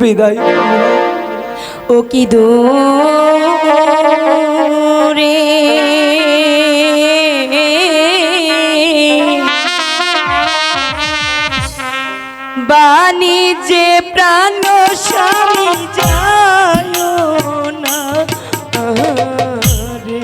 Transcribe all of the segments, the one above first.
বিদায়। ও কি দূরে? বাণী যে প্রাণ স্বামী যায় না রে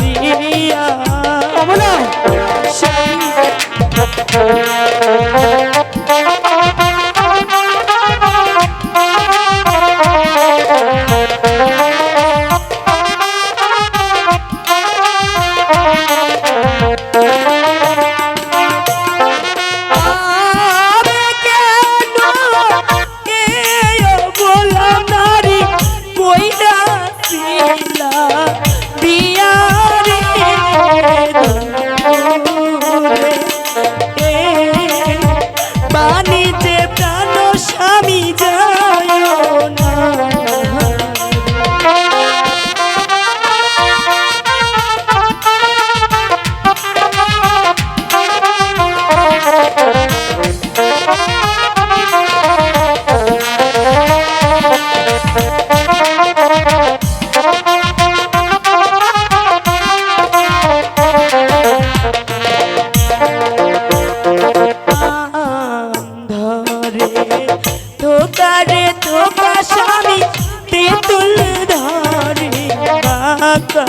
দিয়া ধোকারে ধোকা স্বামী তেতুল ধরে বাঁকা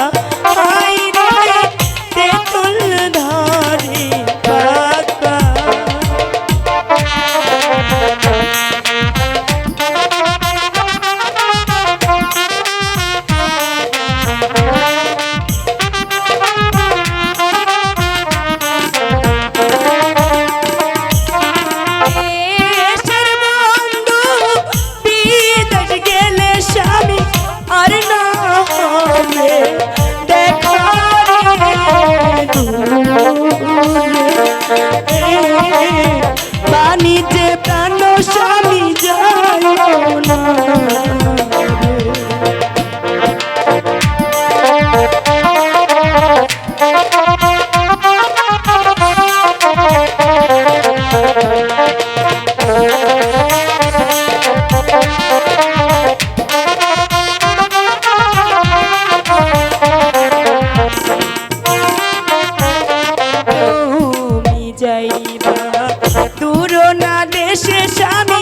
শেষ আমি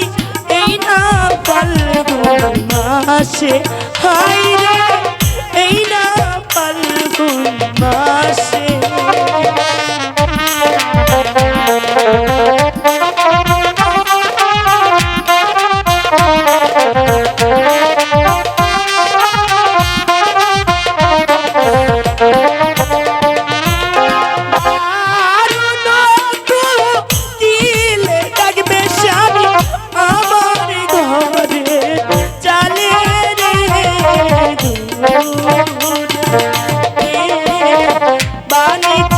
এই না পারল মাসে হাই no